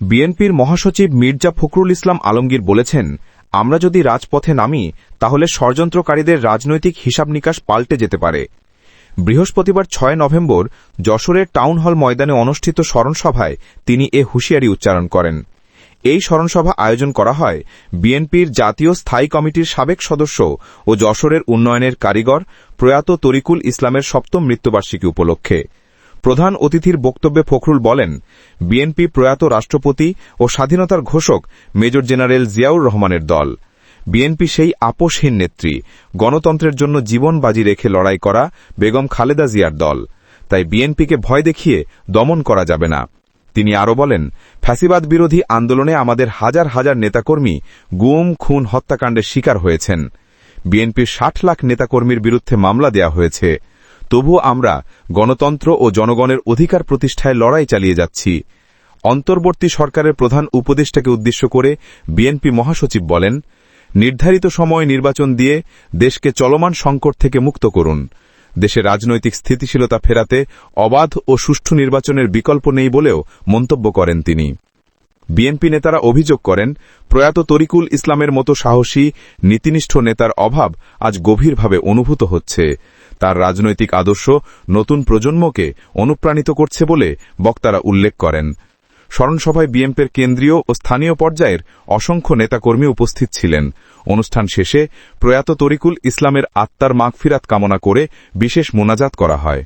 বিএনপির মহাসচিব মির্জা ফখরুল ইসলাম আলমগীর বলেছেন, আমরা যদি রাজপথে নামি, তাহলে ষড়যন্ত্রকারীদের রাজনৈতিক হিসাব নিকাশ পাল্টে যেতে পারে। বৃহস্পতিবার ছয় নভেম্বর যশোরের টাউন হল ময়দানে অনুষ্ঠিত স্মরণসভায় তিনি এ হুঁশিয়ারি উচ্চারণ করেন। এই স্মরণসভা আয়োজন করা হয় বিএনপির জাতীয় স্থায়ী কমিটির সাবেক সদস্য ও যশোরের উন্নয়নের কারিগর প্রয়াত তরিকুল ইসলামের সপ্তম মৃত্যুবার্ষিকী উপলক্ষে। প্রধান অতিথির বক্তব্যে ফখরুল বলেন, বিএনপি প্রয়াত রাষ্ট্রপতি ও স্বাধীনতার ঘোষক মেজর জেনারেল জিয়াউর রহমানের দল। বিএনপি সেই আপোষহীন নেত্রী, গণতন্ত্রের জন্য জীবন বাজি রেখে লড়াই করা বেগম খালেদা জিয়ার দল। তাই বিএনপিকে ভয় দেখিয়ে দমন করা যাবে না। তিনি আরও বলেন, ফ্যাসিবাদ বিরোধী আন্দোলনে আমাদের হাজার হাজার নেতাকর্মী গুম, খুন, হত্যাকাণ্ডের শিকার হয়েছেন। বিএনপির ষাট লাখ নেতাকর্মীর বিরুদ্ধে মামলা দেয়া হয়েছে। তবুও আমরা গণতন্ত্র ও জনগণের অধিকার প্রতিষ্ঠায় লড়াই চালিয়ে যাচ্ছি। অন্তর্বর্তী সরকারের প্রধান উপদেষ্টাকে উদ্দেশ্য করে বিএনপি মহাসচিব বলেন, নির্ধারিত সময় নির্বাচন দিয়ে দেশকে চলমান সংকট থেকে মুক্ত করুন। দেশে রাজনৈতিক স্থিতিশীলতা ফেরাতে অবাধ ও সুষ্ঠু নির্বাচনের বিকল্প নেই বলেও মন্তব্য করেন তিনি। বিএনপি নেতারা অভিযোগ করেন, প্রয়াত তরিকুল ইসলামের মতো সাহসী, নীতিনিষ্ঠ নেতার অভাব আজ গভীরভাবে অনুভূত হচ্ছে। তার রাজনৈতিক আদর্শ নতুন প্রজন্মকে অনুপ্রাণিত করছে বলে বক্তারা উল্লেখ করেন। স্মরণসভায় বিএনপির কেন্দ্রীয় ও স্থানীয় পর্যায়ের অসংখ্য নেতাকর্মী উপস্থিত ছিলেন। অনুষ্ঠান শেষে প্রয়াত তরিকুল ইসলামের আত্মার মাগফিরাত কামনা করে বিশেষ মোনাজাত করা হয়।